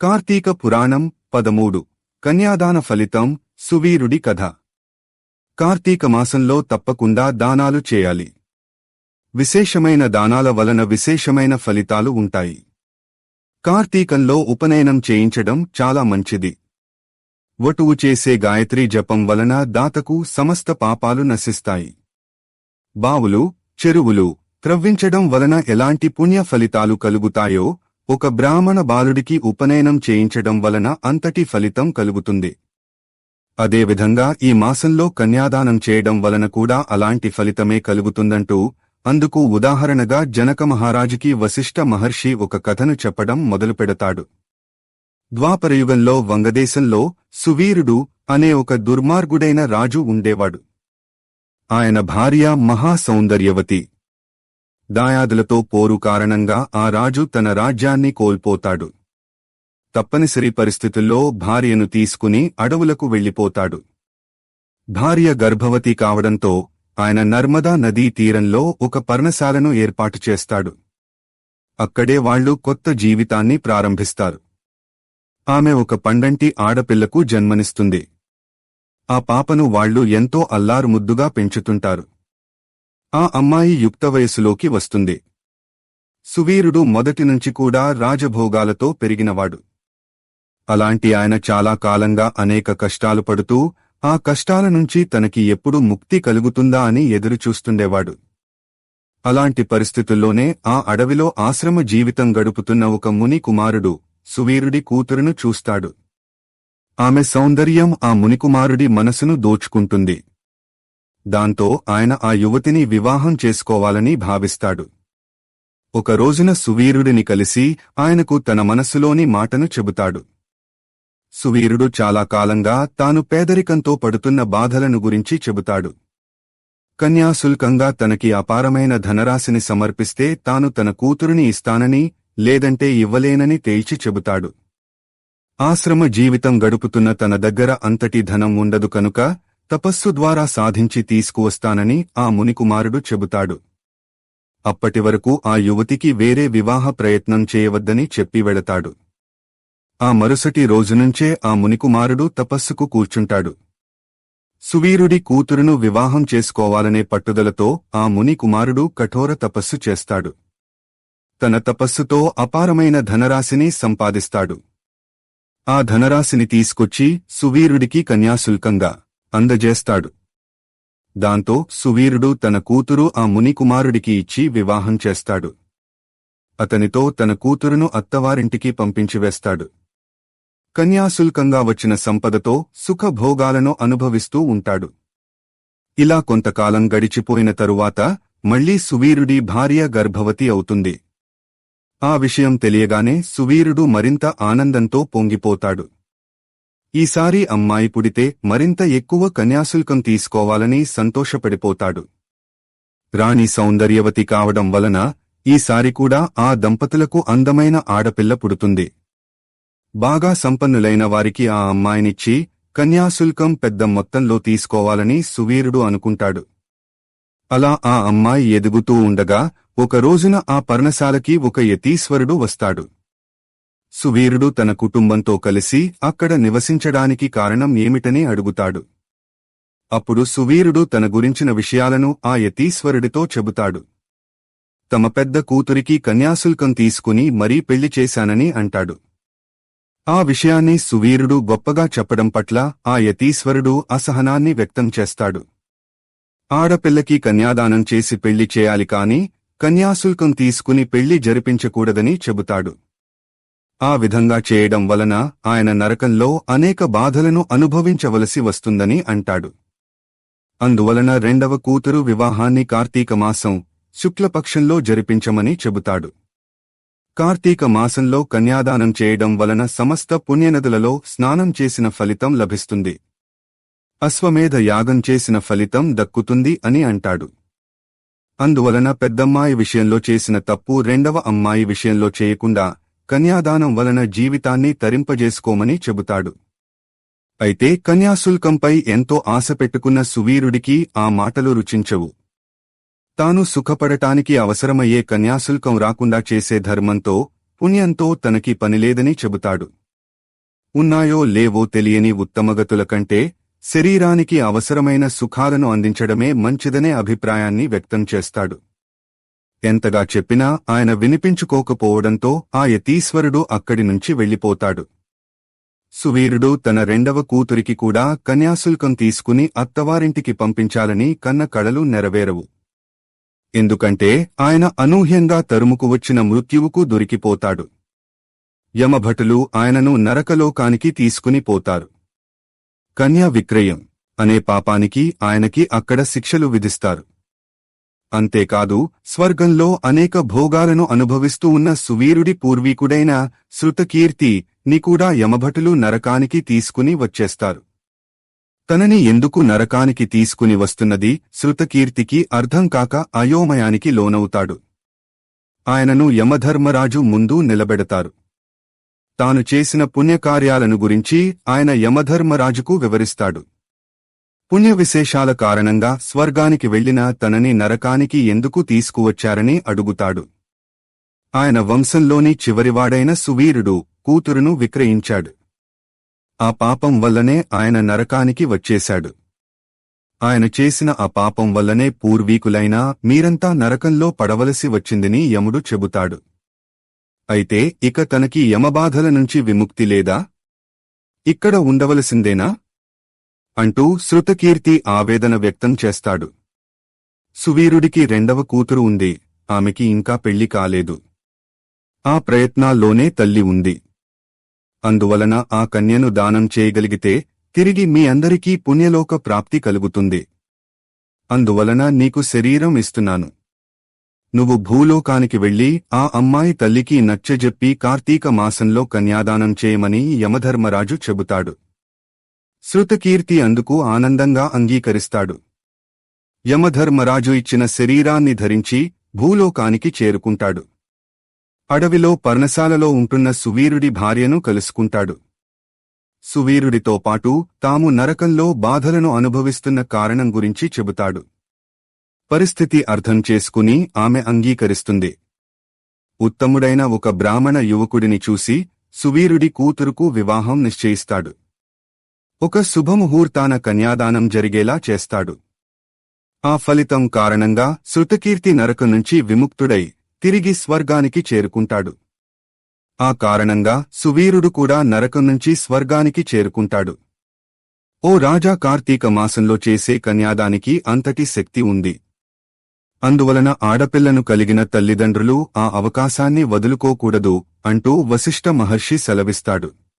కార్తీక పురాణం పదమూడు. కన్యాదాన ఫలితం సువీరుడి కథ. కార్తీక మాసంలో తప్పకుండా దానాలు చేయాలి. విశేషమైన దానాల వలన విశేషమైన ఫలితాలు ఉంటాయి. కార్తీకంలో ఉపనయనం చేయించడం చాలా మంచిది. వటువు చేసే గాయత్రి జపం వలన దాతకు సమస్త పాపాలు నశిస్తాయి. బావులు చెరువులు త్రవ్వించడం వలన ఎలాంటి పుణ్య ఫలితాలు కలుగుతాయో ఒక బ్రాహ్మణ బాలుడికి ఉపనయనం చేయించడం వలన అంతటి ఫలితం కలుగుతుంది. అదేవిధంగా ఈ మాసంలో కన్యాదానం చేయడం వలన కూడా అలాంటి ఫలితమే కలుగుతుందంటూ అందుకు ఉదాహరణగా జనక మహారాజుకి వశిష్ఠ మహర్షి ఒక కథను చెప్పడం మొదలుపెడతాడు. ద్వాపరయుగంలో వంగదేశంలో సువీరుడు అనే ఒక దుర్మార్గుడైన రాజు ఉండేవాడు. ఆయన భార్య మహాసౌందర్యవతి దాయాదులతో పోరు కారణంగా ఆ రాజు తన రాజ్యాన్ని కోల్పోతాడు. తప్పనిసరి పరిస్థితుల్లో భార్యను తీసుకుని అడవులకు వెళ్ళిపోతాడు భార్య గర్భవతి కావడంతో ఆయన నర్మదా నదీ తీరంలో ఒక పర్ణశాలను ఏర్పాటు చేస్తాడు. అక్కడే వాళ్ళు కొత్త జీవితాన్ని ప్రారంభిస్తారు. ఆమె ఒక పండంటి ఆడపిల్లకు జన్మనిస్తుంది. ఆ పాపను వాళ్ళు ఎంతో అల్లారుముద్దుగా పెంచుతుంటారు. ఆ అమ్మాయి యుక్త వయసులోకి వస్తుంది. సువీరుడు మొదటి నుంచి కూడా రాజభోగాలతో పెరిగినవాడు. అలాంటి ఆయన చాలా కాలంగా అనేక కష్టాలు పడుతూ ఆ కష్టాల నుంచి తనకి ఎప్పుడు ముక్తి కలుగుతుందా అని ఎదురుచూస్తుండేవాడు. అలాంటి పరిస్థితుల్లోనే ఆ అడవిలో ఆశ్రమ జీవితం గడుపుతున్న ఒక ముని కుమారుడు సువీరుడి కూతురును చూస్తాడు. ఆమె సౌందర్యం ఆ మునికుమారుడి మనసును దోచుకుంటుంది. దాంతో ఆయన ఆ యువతిని వివాహం చేసుకోవాలని భావిస్తాడు. ఒక రోజున సువీరుడిని కలిసి ఆయనకు తన మనస్సులోని మాటను చెబుతాడు. సువీరుడు చాలా కాలంగా తాను పేదరికంతో పడుతున్న బాధలను గురించి చెబుతాడు. కన్యాశుల్కంగా తనకి అపారమైన ధనరాశిని సమర్పిస్తే తాను తన కూతురుని ఇస్తానని లేదంటే ఇవ్వలేనని తేల్చి చెబుతాడు. ఆశ్రమ జీవితం గడుపుతున్న తన దగ్గర అంతటి ధనం ఉండదు కనుక తపస్సు ద్వారా సాధించి తీసుకువస్తానని ఆ మునికుమారుడు చెబుతాడు. అప్పటివరకు ఆ యువతికి వేరే వివాహ ప్రయత్నం చేయవద్దని చెప్పి వెళతాడు. ఆ మరుసటి రోజునుంచే ఆ మునికుమారుడు తపస్సుకు కూర్చుంటాడు. సువీరుడి కూతురును వివాహం చేసుకోవాలనే పట్టుదలతో ఆ ముని కుమారుడు కఠోర తపస్సు చేస్తాడు. తన తపస్సుతో అపారమైన ధనరాశిని సంపాదిస్తాడు. ఆ ధనరాశిని తీసుకొచ్చి సువీరుడికి కన్యాశుల్కంగా అందజేస్తాడు. దాంతో సువీరుడు తన కూతురు ఆ మునికుమారుడికి ఇచ్చి వివాహం చేస్తాడు. అతనితో తన కూతురును అత్తవారింటికి పంపించివేస్తాడు కన్యాశుల్కంగా వచ్చిన సంపదతో సుఖభోగాలను అనుభవిస్తూ ఉంటాడు. ఇలా కొంతకాలం గడిచిపోయిన తరువాత మళ్ళీ సువీరుడి భార్య గర్భవతి అవుతుంది. ఆ విషయం తెలియగానే సువీరుడు మరింత ఆనందంతో పొంగిపోతాడు. ఈసారి అమ్మాయి పుడితే మరింత ఎక్కువ కన్యాశుల్కం తీసుకోవాలని సంతోషపడిపోతాడు. రాణి సౌందర్యవతి కావడం వలన ఈసారి కూడా ఆ దంపతులకు అందమైన ఆడపిల్ల పుడుతుంది. బాగా సంపన్నులైన వారికి ఆ అమ్మాయినిచ్చి కన్యాశుల్కం పెద్ద మొత్తంలో తీసుకోవాలని సువీరుడు అనుకుంటాడు. అలా ఆ అమ్మాయి ఎదుగుతూ ఉండగా ఒక రోజున ఆ పర్ణశాలకి ఒక యతీశ్వరుడు వస్తాడు. సువీరుడు తన కుటుంబంతో కలిసి అక్కడ నివసించడానికి కారణం ఏమిటని అడుగుతాడు. అప్పుడు సువీరుడు తన గురించిన విషయాలను ఆ యతీశ్వరుడితో చెబుతాడు. తమ పెద్ద కూతురికి కన్యాశుల్కం తీసుకుని మరీ పెళ్ళి చేశానని అంటాడు. ఆ విషయాన్ని సువీరుడు గొప్పగా చెప్పడం పట్ల ఆ యతీశ్వరుడు అసహనాన్ని వ్యక్తం చేస్తాడు. ఆడపిల్లకి కన్యాదానం చేసి పెళ్ళి చేయాలి కాని కన్యాశుల్కం తీసుకుని పెళ్ళి జరిపించకూడదని చెబుతాడు. ఆ విధంగా చేయడం వలన ఆయన నరకంలో అనేక బాధలను అనుభవించవలసి వస్తుందని అంటాడు. అందువలన రెండవ కూతురు వివాహాన్ని కార్తీక మాసం శుక్లపక్షంలో జరిపించమని చెబుతాడు. కార్తీక మాసంలో కన్యాదానం చేయడం వలన సమస్త పుణ్యనదులలో స్నానం చేసిన ఫలితం లభిస్తుంది. అశ్వమేధ యాగం చేసిన ఫలితం దక్కుతుంది అని అంటాడు. అందువలన పెద్దమ్మాయి విషయంలో చేసిన తప్పు రెండవ అమ్మాయి విషయంలో చేయకుండా కన్యాదానం వలన జీవితాన్ని తరింపజేసుకోమని చెబుతాడు. అయితే కన్యాశుల్కంపై ఎంతో ఆశ పెట్టుకున్న సువీరుడికి ఆ మాటలు రుచించవు. తాను సుఖపడటానికి అవసరమయ్యే కన్యాశుల్కం రాకుండా చేసే ధర్మంతో పుణ్యంతో తనకి పనిలేదని చెబుతాడు. ఉన్నాయో లేవో తెలియని ఉత్తమగతుల కంటే శరీరానికి అవసరమైన సుఖాలను అందించడమే మంచిదనే అభిప్రాయాన్ని వ్యక్తం చేస్తాడు. ఎంతగా చెప్పినా ఆయన వినిపించుకోకపోవడంతో ఆ యతీశ్వరుడు అక్కడి నుంచి వెళ్ళిపోతాడు. సువీరుడు తన రెండవ కూతురికి కూడా కన్యాశుల్కం తీసుకుని అత్తవారింటికి పంపించాలని కన్న కళలు నెరవేరవు. ఎందుకంటే ఆయన అనూహ్యంగా తరుముకు వచ్చిన మృత్యువుకు దొరికిపోతాడు. యమభటులు ఆయనను నరకలోకానికి తీసుకుని పోతారు. కన్యా విక్రయం అనే పాపానికి ఆయనకి అక్కడ శిక్షలు విధిస్తారు. అంతేకాదు స్వర్గంలో అనేక భోగాలను అనుభవిస్తూ ఉన్న సువీరుడి పూర్వీకుడైన శృతకీర్తి ని కూడా యమభటులు నరకానికి తీసుకుని వచ్చేస్తారు. తనని ఎందుకు నరకానికి తీసుకుని వస్తున్నది? శృతకీర్తికి అర్థం కాక అయోమయానికి లోనవుతాడు. ఆయనను యమధర్మరాజు ముందు నిలబెడతారు. తాను చేసిన పుణ్యకార్యాలను గురించి ఆయన యమధర్మరాజుకు వివరిస్తాడు. పుణ్య విశేషాల కారణంగా స్వర్గానికి వెళ్ళిన తనని నరకానికి ఎందుకు తీసుకువచ్చారని అడుగుతాడు. ఆయన వంశంలోని చివరివాడైన సువీరుడు కూతురును విక్రయించాడు. ఆ పాపం వల్లనే ఆయన నరకానికి వచ్చేశాడు. ఆయన చేసిన ఆ పాపం వల్లనే పూర్వీకులైనా మీరంతా నరకంలో పడవలసి వచ్చిందని యముడు చెబుతాడు. అయితే ఇక తనకి యమబాధల నుంచి విముక్తి లేదా? ఇక్కడ ఉండవలసిందేనా? అంటూ శృతకీర్తి ఆవేదన వ్యక్తం చేస్తాడు. సువీరుడికి రెండవ కూతురు ఉంది ఆమెకి ఇంకా పెళ్ళి కాలేదు. ఆ ప్రయత్నాల్లోనే తల్లి ఉంది. అందువలన ఆ కన్యను దానం చేయగలిగితే తిరిగి మీ అందరికీ పుణ్యలోక ప్రాప్తి కలుగుతుంది. అందువలన నీకు శరీరం ఇస్తున్నాను. నువ్వు భూలోకానికి వెళ్ళి ఆ అమ్మాయి తల్లికి నచ్చజెప్పి కార్తీక మాసంలో కన్యాదానం చేయమని యమధర్మరాజు చెబుతాడు. శృతకీర్తి అందుకు ఆనందంగా అంగీకరిస్తాడు. యమధర్మరాజు ఇచ్చిన శరీరాన్ని ధరించి భూలోకానికి చేరుకుంటాడు. అడవిలో పర్ణశాలలో ఉంటున్న సువీరుడి భార్యను కలుసుకుంటాడు. సువీరుడితో పాటు తాము నరకంలో బాధలను అనుభవిస్తున్న కారణం గురించి చెబుతాడు. పరిస్థితి అర్థం చేసుకుని ఆమె అంగీకరిస్తుంది. ఉత్తముడైన ఒక బ్రాహ్మణ యువకుడిని చూసి సువీరుడి కూతురుకు వివాహం నిశ్చయిస్తాడు. ఒక శుభముహూర్తాన కన్యాదానం జరిగేలా చేస్తాడు. ఆ ఫలితం కారణంగా శృతకీర్తి నరక నుంచి విముక్తుడై తిరిగి స్వర్గానికి చేరుకుంటాడు. ఆ కారణంగా సువీరుడు కూడా నరకం నుంచి స్వర్గానికి చేరుకుంటాడు. ఓ రాజా కార్తీక మాసంలో చేసే కన్యాదానికి అంతటి శక్తి ఉంది. అందువలన ఆడపిల్లను కలిగిన తల్లిదండ్రులు ఆ అవకాశాన్ని వదులుకోకూడదు అంటూ వశిష్ఠ మహర్షి సెలవిస్తాడు.